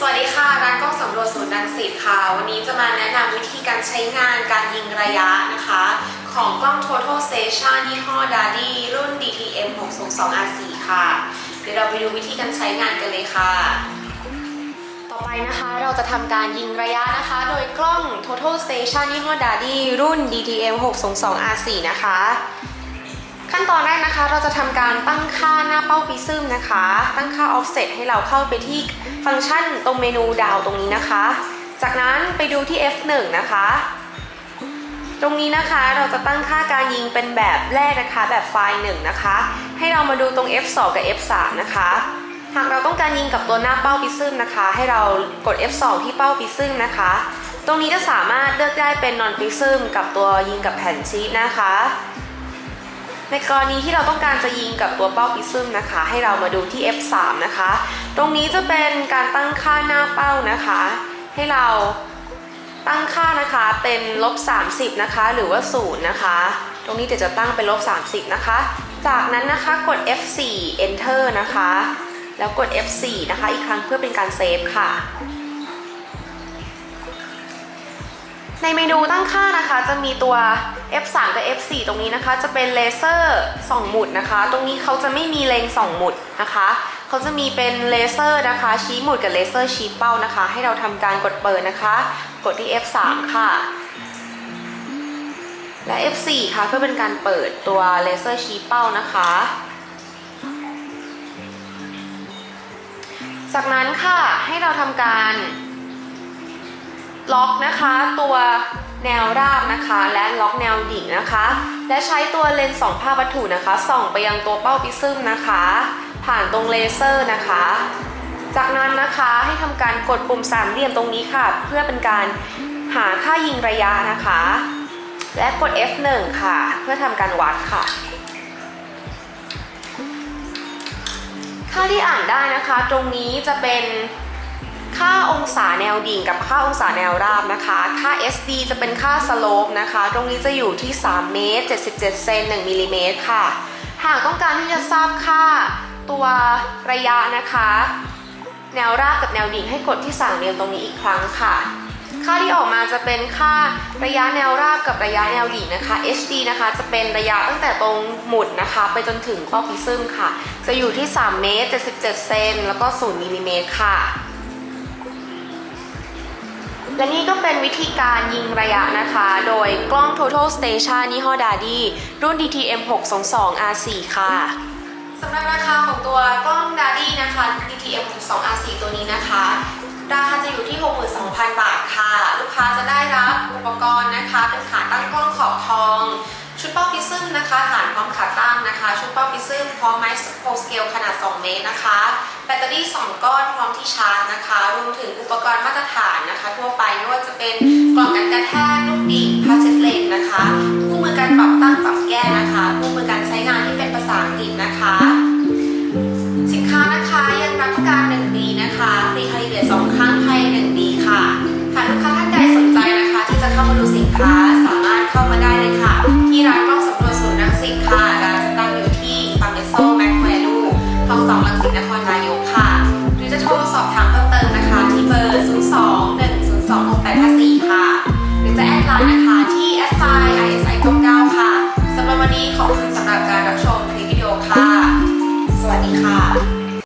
สวัสดีค่ะร้านกล้องสำรวจศูนย์ดังสิตค่ะ วันนี้จะมาแนะนำวิธีการใช้งานการยิงระยะนะคะ ของกล้อง Total Station ยี่ห้อ Dardy รุ่น DTM 602 R4 ค่ะ เดี๋ยวเราไปดูวิธีการใช้งานกันเลยค่ะ ต่อไปนะคะเราจะทำการยิงระยะนะคะ โดยกล้อง Total Station ยี่ห้อ Dardy รุ่น DTM 602 R4 นะคะ ขั้นตอนแรกนะคะเราจะทำการตั้งค่าหน้าเป้าปิซึมนะคะ ตั้งค่า offset ให้เราเข้าไปที่ฟังก์ชันตรงเมนูดาวตรงนี้นะคะ จากนั้นไปดูที่ F1 นะคะ ตรงนี้นะคะเราจะตั้งค่าการยิงเป็นแบบแรกนะคะ แบบไฟล์หนึ่งนะคะ ให้เรามาดูตรง F2 กับ F3 นะคะ หากเราต้องการยิงกับตัวหน้าเป้าปิซึมนะคะ ให้เรากด F2 ที่เป้าปิซึมนะคะ ตรงนี้จะสามารถเลือกได้เป็น non prism กับตัวยิงกับแผ่นชีตนะคะ ในกรณีที่เราต้องการจะยิงกับตัวเป้าปิซึมนะคะ ให้เรามาดูที่ F3 นะคะ ตรงนี้จะเป็นการตั้งค่าหน้าเป้านะคะ ให้เราตั้งค่านะคะเป็นลบ30นะคะ หรือว่า0นะคะ ตรงนี้เดี๋ยวจะตั้งเป็นลบ30นะคะ จากนั้นนะคะกด F4 Enter นะคะ แล้วกด F4 นะคะ อีกครั้งเพื่อเป็นการเซฟค่ะ ในเมนูตั้งค่านะคะจะมีตัว F3 กับ F4 ตรงนี้นะคะ จะเป็นเลเซอร์สองหมุดนะคะ ตรงนี้เขาจะไม่มีเลงสองหมุดนะคะเขาจะมีเป็นเลเซอร์นะคะ ชี้หมุดกับเลเซอร์ชี้เป้านะคะ ให้เราทำการกดเปิดนะคะ กดที่ F3 ค่ะ และ F4 ค่ะเพื่อเป็นการเปิดตัวเลเซอร์ชี้เป้านะคะจากนั้นค่ะให้เราทำการ ล็อกนะคะตัวแนวราบนะคะ และล็อกแนวดิ่งนะคะ และใช้ตัวเลนส์ส่องภาพวัตถุนะคะ ส่องไปยังตัวเป้าปิซึมนะคะ ผ่านตรงเลเซอร์นะคะ จากนั้นนะคะให้ทำการกดปุ่มสามเหลี่ยมตรงนี้ค่ะ เพื่อเป็นการหาค่ายิงระยะนะคะ และกด F1 ค่ะ เพื่อทำการวัดค่ะค่าที่อ่านได้นะคะ ตรงนี้จะเป็น ค่าองศาแนวดิ่งกับค่าองศาแนวราบนะคะ ค่า SD จะเป็นค่าสโลปนะคะ ตรงนี้จะอยู่ที่ 3 เมตร 77 เซน1มิลลิเมตรค่ะ หากต้องการที่จะทราบค่าตัวระยะนะคะ แนวราบกับแนวดิ่งให้กดที่สามเหลี่ยมตรงนี้อีกครั้งค่ะ ค่าที่ออกมาจะเป็นค่าระยะแนวราบกับระยะแนวดิ่งนะคะ HD นะคะจะเป็นระยะตั้งแต่ตรงหมุดนะคะ ไปจนถึงเป้าพิซึมค่ะ จะอยู่ที่ 3 เมตร 77 เซนแล้วก็ 0มิลลิเมตรค่ะ และนี่ก็เป็นวิธีการยิงระยะนะคะ โดยกล้อง Total Station ยี่ห้อ Dardy รุ่น DTM 622 R4 ค่ะสำหรับราคาของตัวกล้อง Dardy นะคะ DTM 622 R4 ตัวนี้นะคะ ราคาจะอยู่ที่ 62,000 บาทค่ะ ลูกค้าจะได้รับอุปกรณ์นะคะ เป็นขาตั้งกล้องขอบทอง ชุดเป้าพิซึมนะคะฐานพร้อมขาตั้งนะคะ ชุดเป้าพิซึมพร้อมไม้โพสเกลขนาด 2 เมตรนะคะ แบตเตอรี่ 2 ก้อนพร้อมที่ชาร์จนะคะ รวมถึงอุปกรณ์มาตรฐานนะคะ ทั่วไปไม่ว่าจะเป็นกล่องกันกระแทกลูกดิ่งพาสเซตเลนนะคะคู่มือการปรับตั้งปรับแก้นะคะคู่มือการใช้งานที่เป็นภาษาอังกฤษนะคะ สินค้านะคะยังรับประกัน1ปีนะคะฟรีคาลิเบรต2ครั้งภายใน1ปีค่ะหากลูกค้าท่านใดสนใจนะคะ ที่จะเข้ามาดูสินค้าสามารถเข้ามาได้เลยค่ะ ที่ร้าน